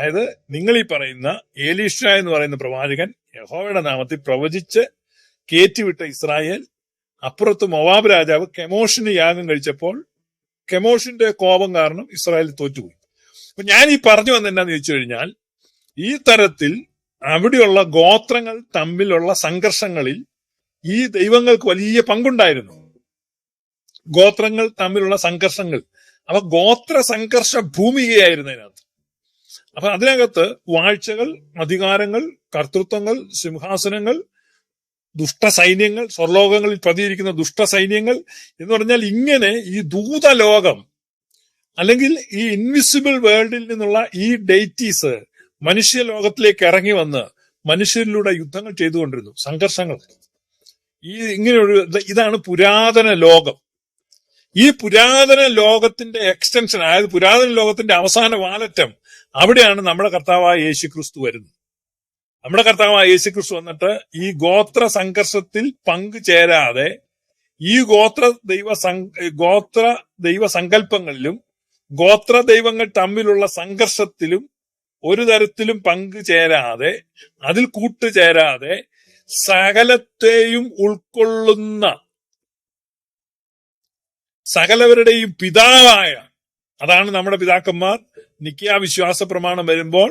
അതായത് നിങ്ങൾ ഈ പറയുന്ന ഏലീഷ എന്ന് പറയുന്ന പ്രവാചകൻ യഹോവയുടെ നാമത്തിൽ പ്രവചിച്ച് കയറ്റിവിട്ട ഇസ്രായേൽ അപ്പുറത്ത് മൊവാബ് രാജാവ് കെമോഷിന് യാഗം കഴിച്ചപ്പോൾ കെമോഷിന്റെ കോപം കാരണം ഇസ്രായേൽ തോറ്റുപോയി. അപ്പൊ ഞാൻ ഈ പറഞ്ഞു വന്ന എന്നാന്ന് ചോദിച്ചു കഴിഞ്ഞാൽ ഈ തരത്തിൽ അവിടെയുള്ള ഗോത്രങ്ങൾ തമ്മിലുള്ള സംഘർഷങ്ങളിൽ ഈ ദൈവങ്ങൾക്ക് വലിയ പങ്കുണ്ടായിരുന്നു. ഗോത്രങ്ങൾ തമ്മിലുള്ള സംഘർഷങ്ങൾ. അവ ഗോത്ര സംഘർഷ ഭൂമികയായിരുന്നു അതിനകത്ത്. അപ്പൊ അതിനകത്ത് വാഴ്ചകൾ അധികാരങ്ങൾ കർത്തൃത്വങ്ങൾ സിംഹാസനങ്ങൾ ദുഷ്ടസൈന്യങ്ങൾ സ്വർലോകങ്ങളിൽ പതിയിരിക്കുന്ന ദുഷ്ടസൈന്യങ്ങൾ എന്ന് പറഞ്ഞാൽ ഇങ്ങനെ ഈ ദൂതലോകം അല്ലെങ്കിൽ ഈ ഇൻവിസിബിൾ വേൾഡിൽ നിന്നുള്ള ഈ ഡേറ്റീസ് മനുഷ്യ ലോകത്തിലേക്ക് ഇറങ്ങി വന്ന് മനുഷ്യരിലൂടെ യുദ്ധങ്ങൾ ചെയ്തുകൊണ്ടിരുന്നു സംഘർഷങ്ങൾ. ഈ ഇങ്ങനെയൊരു ഇതാണ് പുരാതന ലോകം. ഈ പുരാതന ലോകത്തിന്റെ എക്സ്റ്റൻഷൻ അതായത് പുരാതന ലോകത്തിന്റെ അവസാന വാലറ്റം അവിടെയാണ് നമ്മുടെ കർത്താവായ യേശു ക്രിസ്തു വരുന്നത്. നമ്മുടെ കർത്താവായ യേശു ക്രിസ്തു വന്നിട്ട് ഈ ഗോത്ര സംഘർഷത്തിൽ പങ്കു ചേരാതെ ഈ ഗോത്ര ദൈവ ഗോത്ര ദൈവ സങ്കല്പങ്ങളിലും ഗോത്ര ദൈവങ്ങൾ തമ്മിലുള്ള സംഘർഷത്തിലും ഒരു തരത്തിലും പങ്കു ചേരാതെ അതിൽ കൂട്ടുചേരാതെ സകലത്തെയും ഉൾക്കൊള്ളുന്ന സകലവരുടെയും പിതാവായ അതാണ് നമ്മുടെ പിതാക്കന്മാർ നിക്കിയ വിശ്വാസ പ്രമാണം വരുമ്പോൾ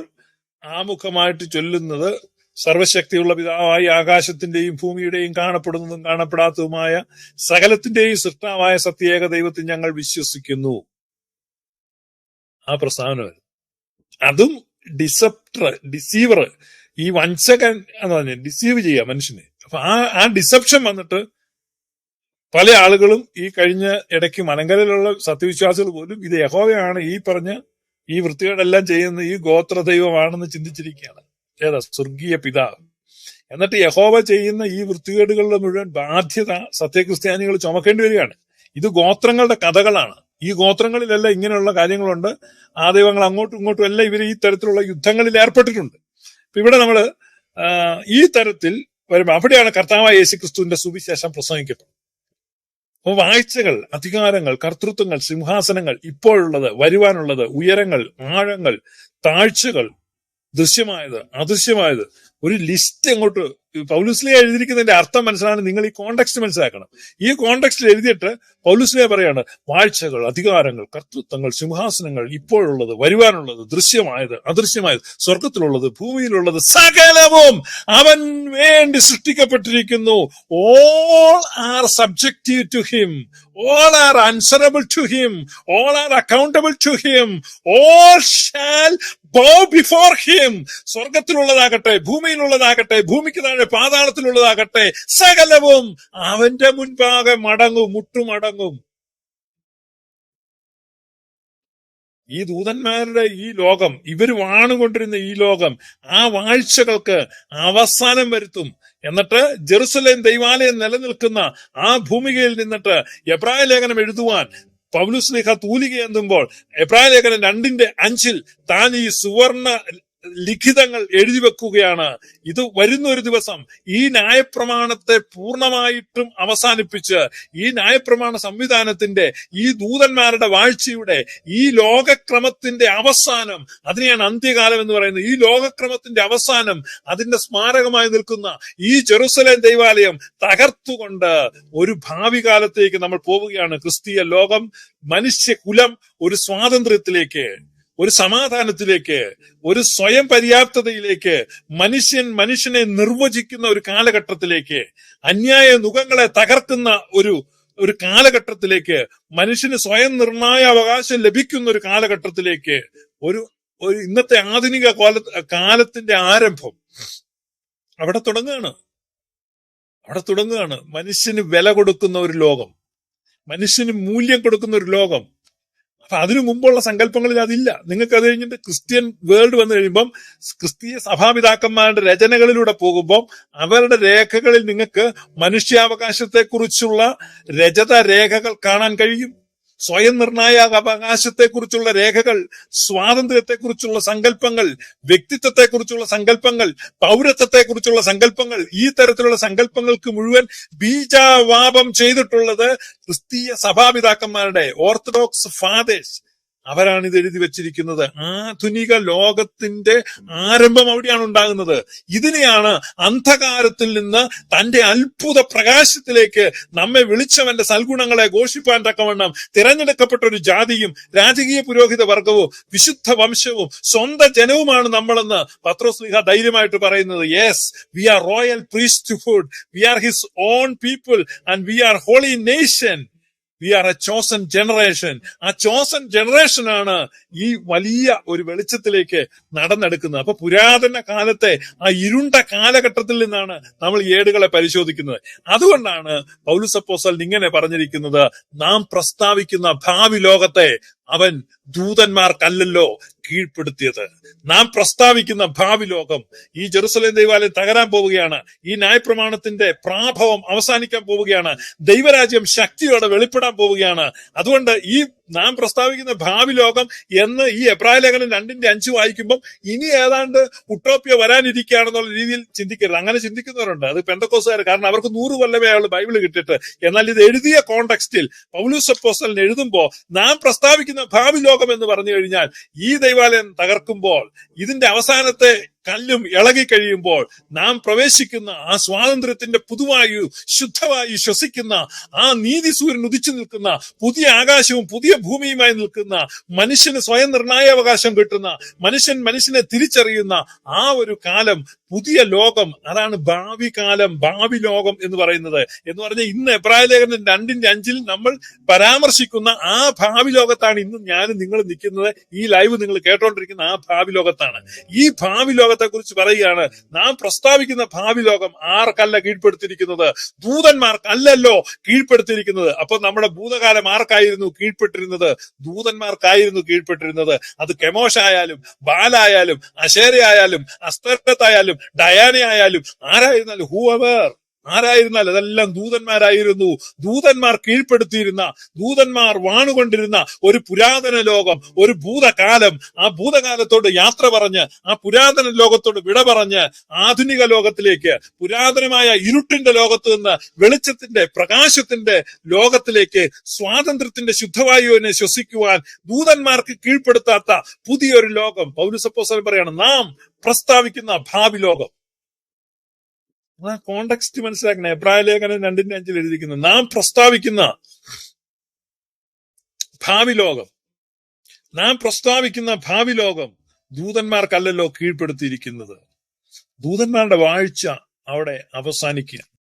ആമുഖമായിട്ട് ചൊല്ലുന്നത് സർവശക്തിയുള്ള പിതാവായി ആകാശത്തിന്റെയും ഭൂമിയുടെയും കാണപ്പെടുന്നതും കാണപ്പെടാത്തതുമായ സകലത്തിന്റെയും സൃഷ്ടാവായ സത്യേക ദൈവത്തിൽ ഞങ്ങൾ വിശ്വസിക്കുന്നു. ആ പ്രസ്താവന അതും ഡിസപ്റ്റർ ഡിസീവർ ഈ വഞ്ചകൻ എന്ന് പറഞ്ഞ ഡിസീവ് ചെയ്യുക മനുഷ്യനെ. അപ്പൊ ആ ആ ഡിസപ്ഷൻ വന്നിട്ട് പല ആളുകളും ഈ കഴിഞ്ഞ ഇടയ്ക്ക് മലങ്കരയിലുള്ള സത്യവിശ്വാസികൾ പോലും ഇത് യഹോവയാണ് ഈ പറഞ്ഞ ഈ വൃത്തികേടെല്ലാം ചെയ്യുന്ന ഈ ഗോത്ര ദൈവമാണെന്ന് ചിന്തിച്ചിരിക്കുകയാണ്. ഏതാ? സ്വർഗീയ പിതാവ്. എന്നിട്ട് യഹോവ ചെയ്യുന്ന ഈ വൃത്തികേടുകളുടെ മുഴുവൻ ബാധ്യത സത്യക്രിസ്ത്യാനികൾ ചുമക്കേണ്ടി വരികയാണ്. ഇത് ഗോത്രങ്ങളുടെ കഥകളാണ്. ഈ ഗോത്രങ്ങളിലെല്ലാം ഇങ്ങനെയുള്ള കാര്യങ്ങളുണ്ട്. ആ ദൈവങ്ങൾ അങ്ങോട്ടും ഇങ്ങോട്ടും എല്ലാം ഇവർ ഈ തരത്തിലുള്ള യുദ്ധങ്ങളിൽ ഏർപ്പെട്ടിട്ടുണ്ട്. ഇപ്പൊ ഇവിടെ നമ്മൾ ഈ തരത്തിൽ വരുമ്പോൾ അവിടെയാണ് കർത്താവായ യേശു ക്രിസ്തുവിന്റെ സുവിശേഷം പ്രസംഗിക്കപ്പെടുന്നത്. അപ്പൊ വാഴ്ചകൾ അധികാരങ്ങൾ കർത്തൃത്വങ്ങൾ സിംഹാസനങ്ങൾ ഇപ്പോഴുള്ളത് വരുവാനുള്ളത് ഉയരങ്ങൾ ആഴങ്ങൾ താഴ്ചകൾ ദൃശ്യമായത് അദൃശ്യമായത് ഒരു ലിസ്റ്റ് അങ്ങോട്ട് പൗലുസ്ലിയ എഴുതിയിരിക്കുന്നതിന്റെ അർത്ഥം മനസ്സിലാണ് നിങ്ങൾ ഈ കോണ്ടെക്സ്റ്റ് മനസ്സിലാക്കണം. ഈ കോണ്ടെക്സ്റ്റിൽ എഴുതിയിട്ട് പൗലുസ്ലിയ പറയാണ് വാഴ്ചകൾ അധികാരങ്ങൾ കർത്തൃത്വങ്ങൾ സിംഹാസനങ്ങൾ ഇപ്പോഴുള്ളത് വരുവാനുള്ളത് ദൃശ്യമായത് അദൃശ്യമായത് സ്വർഗത്തിലുള്ളത് ഭൂമിയിലുള്ളത് സകലവും അവൻ വേണ്ടി സൃഷ്ടിക്കപ്പെട്ടിരിക്കുന്നു. All are subjective to him all are answerable to him all are accountable to him all shall bow before him സ്വർഗത്തിലുള്ളതാകട്ടെ ഭൂമിയിലുള്ളതാകട്ടെ ഭൂമിക്ക് താഴെ പാതാളത്തിലുള്ളതാകട്ടെ. സകലവും അവന്റെ മുൻപാകെ മടങ്ങും മുട്ടുമടങ്ങും. ഈ ദൂതന്മാരുടെ ഈ ലോകം ഇവർ വാണുകൊണ്ടിരുന്ന ഈ ലോകം ആ വാഴ്ചകൾക്ക് അവസാനം വരുത്തും. എന്നിട്ട് ജെറുസലേം ദൈവാലയം നിലനിൽക്കുന്ന ആ ഭൂമികയിൽ നിന്നിട്ട് എബ്രായ ലേഖനം എഴുതുവാൻ പൗലുസ്ലിഹ തൂലിക എന്തുമ്പോൾ എബ്രായ ലേഖനം രണ്ടിന്റെ അഞ്ചിൽ താൻ ഈ സുവർണ ലിഖിതങ്ങൾ എഴുതി വെക്കുകയാണ്. ഇത് വരുന്ന ഒരു ദിവസം ഈ ന്യായപ്രമാണത്തെ പൂർണമായിട്ടും അവസാനിപ്പിച്ച് ഈ ന്യായപ്രമാണ സംവിധാനത്തിന്റെ ഈ ദൂതന്മാരുടെ വാഴ്ചയുടെ ഈ ലോകക്രമത്തിന്റെ അവസാനം അതിനെയാണ് അന്ത്യകാലം എന്ന് പറയുന്നത്. ഈ ലോകക്രമത്തിന്റെ അവസാനം അതിന്റെ സ്മാരകമായി നിൽക്കുന്ന ഈ ജെറുസലേം ദൈവാലയം തകർത്തുകൊണ്ട് ഒരു ഭാവി കാലത്തേക്ക് നമ്മൾ പോവുകയാണ്. ക്രിസ്തീയ ലോകം മനുഷ്യകുലം ഒരു സ്വാതന്ത്ര്യത്തിലേക്ക് ഒരു സമാധാനത്തിലേക്ക് ഒരു സ്വയം പര്യാപ്തതയിലേക്ക് മനുഷ്യൻ മനുഷ്യനെ നിർവചിക്കുന്ന ഒരു കാലഘട്ടത്തിലേക്ക് അന്യായ മുഖങ്ങളെ തകർക്കുന്ന ഒരു ഒരു കാലഘട്ടത്തിലേക്ക് മനുഷ്യന് സ്വയം നിർണായ അവകാശം ലഭിക്കുന്ന ഒരു കാലഘട്ടത്തിലേക്ക് ഒരു ഒരു ഇന്നത്തെ ആധുനിക കാല കാലത്തിന്റെ ആരംഭം അവിടെ തുടങ്ങുകയാണ്. അവിടെ തുടങ്ങുകയാണ്. മനുഷ്യന് വില കൊടുക്കുന്ന ഒരു ലോകം മനുഷ്യന് മൂല്യം കൊടുക്കുന്ന ഒരു ലോകം അപ്പൊ അതിനു മുമ്പുള്ള സങ്കല്പങ്ങളിൽ അതില്ല. നിങ്ങൾക്ക് അത് കഴിഞ്ഞിട്ട് ക്രിസ്ത്യൻ വേൾഡ് വന്നു കഴിയുമ്പം ക്രിസ്തീയ സഭാപിതാക്കന്മാരുടെ രചനകളിലൂടെ പോകുമ്പോൾ അവരുടെ രേഖകളിൽ നിങ്ങൾക്ക് മനുഷ്യാവകാശത്തെ കുറിച്ചുള്ള രജത രേഖകൾ കാണാൻ കഴിയും. സ്വയം നിർണായക അവകാശത്തെക്കുറിച്ചുള്ള രേഖകൾ സ്വാതന്ത്ര്യത്തെക്കുറിച്ചുള്ള സങ്കല്പങ്ങൾ വ്യക്തിത്വത്തെക്കുറിച്ചുള്ള സങ്കല്പങ്ങൾ പൗരത്വത്തെക്കുറിച്ചുള്ള സങ്കല്പങ്ങൾ ഈ തരത്തിലുള്ള സങ്കല്പങ്ങൾക്ക് മുഴുവൻ ബീജാവാപം ചെയ്തിട്ടുള്ളത് ക്രിസ്തീയ സഭാപിതാക്കന്മാരുടെ ഓർത്തഡോക്സ് ഫാദേഴ്സ് അവരാണ് ഇത് എഴുതി വെച്ചിരിക്കുന്നത്. ആധുനിക ലോകത്തിന്റെ ആരംഭം അവിടെയാണ് ഉണ്ടാകുന്നത്. ഇതിനെയാണ് അന്ധകാരത്തിൽ നിന്ന് തന്റെ അത്ഭുത പ്രകാശത്തിലേക്ക് നമ്മെ വിളിച്ചവന്റെ സൽഗുണങ്ങളെ ഘോഷിപ്പാൻ തക്കവണ്ണം തിരഞ്ഞെടുക്കപ്പെട്ട ഒരു ജാതിയും രാജകീയ പുരോഹിത വർഗവും വിശുദ്ധ വംശവും സ്വന്തം ജനവുമാണ് നമ്മളെന്ന് പത്രോസ്ലിഹ ധൈര്യമായിട്ട് പറയുന്നത്. Yes we are royal priesthood we are his own people and we are holy nation we are a chosen generation ആ ചോസൻ ജനറേഷൻ ആണ് ഈ വലിയ ഒരു വെളിച്ചത്തിലേക്ക് നടന്നെടുക്കുന്നത്. അപ്പൊ പുരാതന കാലത്തെ ആ ഇരുണ്ട കാലഘട്ടത്തിൽ നിന്നാണ് നമ്മൾ ഏടുകളെ പരിശോധിക്കുന്നത്. അതുകൊണ്ടാണ് പൗലുസപ്പോസൽ ഇങ്ങനെ പറഞ്ഞിരിക്കുന്നത് നാം പ്രസ്താവിക്കുന്ന ഭാവി ലോകത്തെ അവൻ ദൂതന്മാർക്കല്ലല്ലോ കീഴ്പ്പെടുത്തിയത്. നാം പ്രസ്താവിക്കുന്ന ഭാവി ലോകം ഈ ജെറുസലേം ദൈവാലയം തകരാൻ പോവുകയാണ്. ഈ ന്യായപ്രമാണത്തിന്റെ പ്രാഭവം അവസാനിക്കാൻ പോവുകയാണ്. ദൈവരാജ്യം ശക്തിയോടെ വെളിപ്പെടാൻ പോവുകയാണ്. അതുകൊണ്ട് ഈ നാം പ്രസ്താവിക്കുന്ന ഭാവി ലോകം എന്ന് ഈ എബ്രായ ലേഖനം രണ്ടിന്റെ അഞ്ച് വായിക്കുമ്പോൾ ഇനി ഏതാണ്ട് ഉട്ടോപ്യ വരാനിരിക്കുകയാണെന്നുള്ള രീതിയിൽ ചിന്തിക്കരുത്. അങ്ങനെ ചിന്തിക്കുന്നവരുണ്ട്. അത് പെന്തക്കോസുകാർ കാരണം അവർക്ക് നൂറ് കൊല്ലമേ അയാൾ ബൈബിൾ കിട്ടിയിട്ട്. എന്നാൽ ഇത് എഴുതിയ കോണ്ടെക്സ്റ്റിൽ പൗലൂസ് അപ്പോസ്റ്റലിന് എഴുതുമ്പോൾ നാം പ്രസ്താവിക്കുന്ന ഭാവി ലോകം എന്ന് പറഞ്ഞു കഴിഞ്ഞാൽ ഈ ദൈവാലയം തകർക്കുമ്പോൾ ഇതിന്റെ അവസാനത്തെ കല്ലും ഇളകി കഴിയുമ്പോൾ നാം പ്രവേശിക്കുന്ന ആ സ്വാതന്ത്ര്യത്തിന്റെ പുതുവായു ശുദ്ധവായു ശ്വസിക്കുന്ന ആ നീതി സൂര്യൻ ഉദിച്ചു നിൽക്കുന്ന പുതിയ ആകാശവും പുതിയ ഭൂമിയുമായി നിൽക്കുന്ന മനുഷ്യന് സ്വയം നിർണായാവകാശം കിട്ടുന്ന മനുഷ്യൻ മനുഷ്യനെ തിരിച്ചറിയുന്ന ആ ഒരു കാലം പുതിയ ലോകം അതാണ് ഭാവി കാലം ഭാവി ലോകം എന്ന് പറയുന്നത്. എന്ന് പറഞ്ഞാൽ ഇന്ന് എബ്രായ ലേഖനം രണ്ടിന്റെ അഞ്ചിൽ നമ്മൾ പരാമർശിക്കുന്ന ആ ഭാവി ലോകത്താണ് ഇന്ന് ഞാനും നിങ്ങൾ നിൽക്കുന്നത്. ഈ ലൈവ് നിങ്ങൾ കേട്ടോണ്ടിരിക്കുന്ന ആ ഭാവി ലോകത്താണ്. ഈ ഭാവി കുറിച്ച് പറയുകയാണ് നാം പ്രസ്താവിക്കുന്ന ഭാവി ലോകം ആർക്കല്ല കീഴ്പ്പെടുത്തിയിരിക്കുന്നത്? ദൂതന്മാർക്കല്ലല്ലോ കീഴ്പ്പെടുത്തിയിരിക്കുന്നത്? അപ്പൊ നമ്മുടെ ഭൂതകാലം ആർക്കായിരുന്നു കീഴ്പ്പെട്ടിരുന്നത്? ദൂതന്മാർക്കായിരുന്നു കീഴ്പ്പെട്ടിരുന്നത്. അത് കെമോഷായാലും ബാലായാലും അശേരയായാലും അസ്തരത്തായാലും ഡയാനയായാലും ആരായിരുന്നാലും ഹൂ ആരായിരുന്നാൽ അതെല്ലാം ദൂതന്മാരായിരുന്നു. ദൂതന്മാർ കീഴ്പ്പെടുത്തിയിരുന്ന ദൂതന്മാർ വാണുകൊണ്ടിരുന്ന ഒരു പുരാതന ലോകം ഒരു ഭൂതകാലം. ആ ഭൂതകാലത്തോട് യാത്ര പറഞ്ഞ് ആ പുരാതന ലോകത്തോട് വിട പറഞ്ഞ് ആധുനിക ലോകത്തിലേക്ക് പുരാതനമായ ഇരുട്ടിന്റെ ലോകത്ത് നിന്ന് വെളിച്ചത്തിന്റെ പ്രകാശത്തിന്റെ ലോകത്തിലേക്ക് സ്വാതന്ത്ര്യത്തിന്റെ ശുദ്ധവായുവിനെ ശ്വസിക്കുവാൻ ദൂതന്മാർക്ക് കീഴ്പ്പെടുത്താത്ത പുതിയൊരു ലോകം. പൗരസപ്പോസൽ പറയാണ് നാം പ്രസ്താവിക്കുന്ന ഭാവി ലോകം. ആ കോണ്ടക്സ്റ്റ് മനസ്സിലാക്കണം. എബ്രായ ലേഖനം രണ്ടിന്റെ അഞ്ചിൽ എഴുതിയിരിക്കുന്നു. നാം പ്രസ്താവിക്കുന്ന ഭാവി ലോകം നാം പ്രസ്താവിക്കുന്ന ഭാവി ലോകം ദൂതന്മാർക്കല്ലല്ലോ കീഴ്പ്പെടുത്തിയിരിക്കുന്നത്. ദൂതന്മാരുടെ വാഴ്ച അവിടെ അവസാനിക്കുക